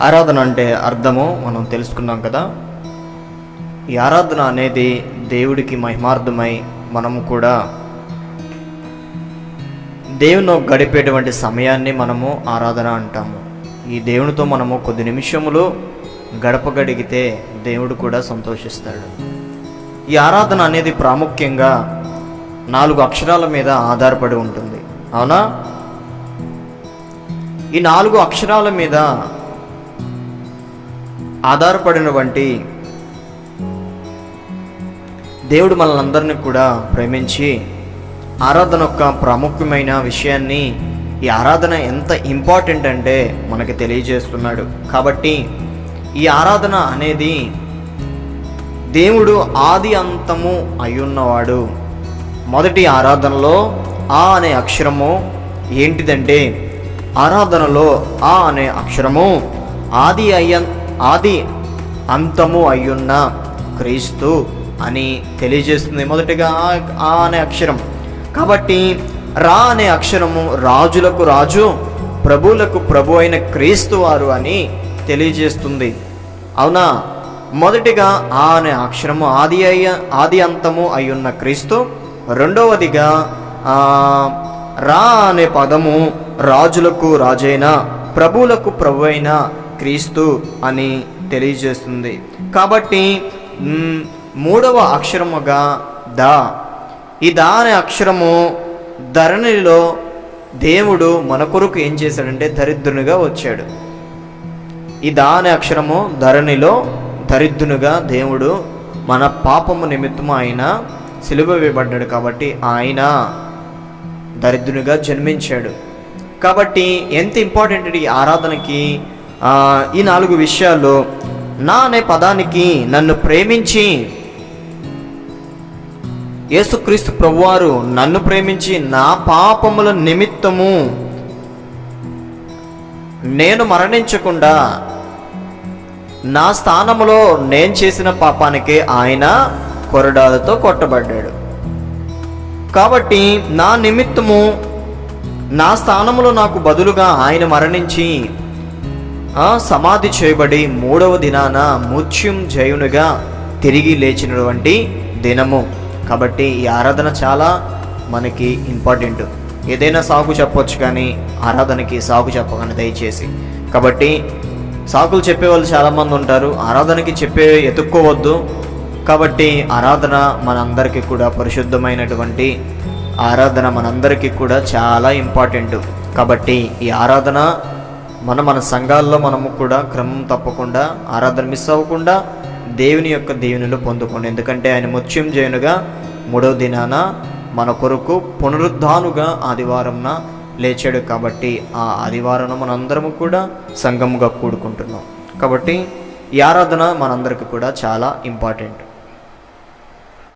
ఆరాధన అంటే అర్థము మనం తెలుసుకున్నాం కదా. ఈ ఆరాధన అనేది దేవుడికి మహిమార్థమై మనము కూడా దేవుని గడిపేటువంటి సమయాన్ని మనము ఆరాధన అంటాము. ఈ దేవునితో మనము కొద్ది నిమిషములు గడపగడిగితే దేవుడు కూడా సంతోషిస్తాడు. ఈ ఆరాధన అనేది ప్రాముఖ్యంగా నాలుగు అక్షరాల మీద ఆధారపడి ఉంటుంది. అవునా? ఈ నాలుగు అక్షరాల మీద ఆధారపడిన వంటి దేవుడు మనల్ని కూడా ప్రేమించి ఆరాధన యొక్క ప్రాముఖ్యమైన విషయాన్ని ఈ ఆరాధన ఎంత ఇంపార్టెంట్ అంటే మనకి తెలియజేస్తున్నాడు. కాబట్టి ఈ ఆరాధన అనేది దేవుడు ఆది అంతము అయ్యున్నవాడు. మొదటి ఆరాధనలో ఆ అనే అక్షరము ఏంటిదంటే ఆరాధనలో ఆ అనే అక్షరము ఆది అయ్య ఆది అంతము అయ్యున్న క్రీస్తు అని తెలియజేస్తుంది మొదటిగా ఆ- అనే అక్షరం. కాబట్టి రా అనే అక్షరము రాజులకు రాజు ప్రభువులకు ప్రభు అయిన క్రీస్తు వారు అని తెలియజేస్తుంది. అవునా? మొదటిగా ఆ అనే అక్షరము ఆది అయ్య ఆది అంతము అయ్యున్న క్రీస్తు రెండవదిగా రా అనే పదము రాజులకు రాజైన ప్రభువులకు ప్రభు అయిన క్రీస్తు అని తెలియజేస్తుంది. కాబట్టి మూడవ అక్షరముగా ద. ఈ ద అనే అక్షరము ధరణిలో దేవుడు మన కొరకు ఏం చేశాడంటే దరిద్రునిగా వచ్చాడు. ఈ దా అనే అక్షరము ధరణిలో దరిద్రునిగా దేవుడు మన పాపము నిమిత్తము ఆయన సిలువ వేయబడ్డాడు కాబట్టి ఆయన దరిద్రునిగా జన్మించాడు. కాబట్టి ఎంత ఇంపార్టెంట్ ఈ ఆరాధనకి? ఈ నాలుగు విషయాలు నా అనే పదానికి నన్ను ప్రేమించి యేసుక్రీస్తు ప్రభువారు నన్ను ప్రేమించి నా పాపముల నిమిత్తము నేను మరణించకుండా నా స్థానములో నేను చేసిన పాపానికి ఆయన కొరడాలతో కొట్టబడ్డాడు. కాబట్టి నా నిమిత్తము నా స్థానములో నాకు బదులుగా ఆయన మరణించి ఆ సమాధి చేయబడి మూడవ దినాన ముత్యం జయునుగా తిరిగి లేచినటువంటి దినము. కాబట్టి ఈ ఆరాధన చాలా మనకి ఇంపార్టెంట్. ఏదైనా సాగు చెప్పొచ్చు కానీ ఆరాధనకి సాగు చెప్పగానే దయచేసి. కాబట్టి సాకులు చెప్పే వాళ్ళు చాలామంది ఉంటారు. ఆరాధనకి చెప్పే ఎత్తుక్కోవద్దు కాబట్టి ఆరాధన మనందరికీ కూడా పరిశుద్ధమైనటువంటి ఆరాధన మనందరికీ కూడా చాలా ఇంపార్టెంట్. కాబట్టి ఈ ఆరాధన మన మన సంఘాల్లో మనము కూడా క్రమం తప్పకుండా ఆరాధన మిస్ అవ్వకుండా దేవుని యొక్క దేవునిలో పొందుకోండి. ఎందుకంటే ఆయన ముత్యం జయునుగా మూడో దినాన మన కొరకు పునరుద్ధానుగా ఆదివారంన లేచాడు కాబట్టి ఆ ఆదివారం మనందరము కూడా సంఘముగా కూడుకుంటున్నాం. కాబట్టి ఈ ఆరాధన మనందరికీ కూడా చాలా ఇంపార్టెంట్.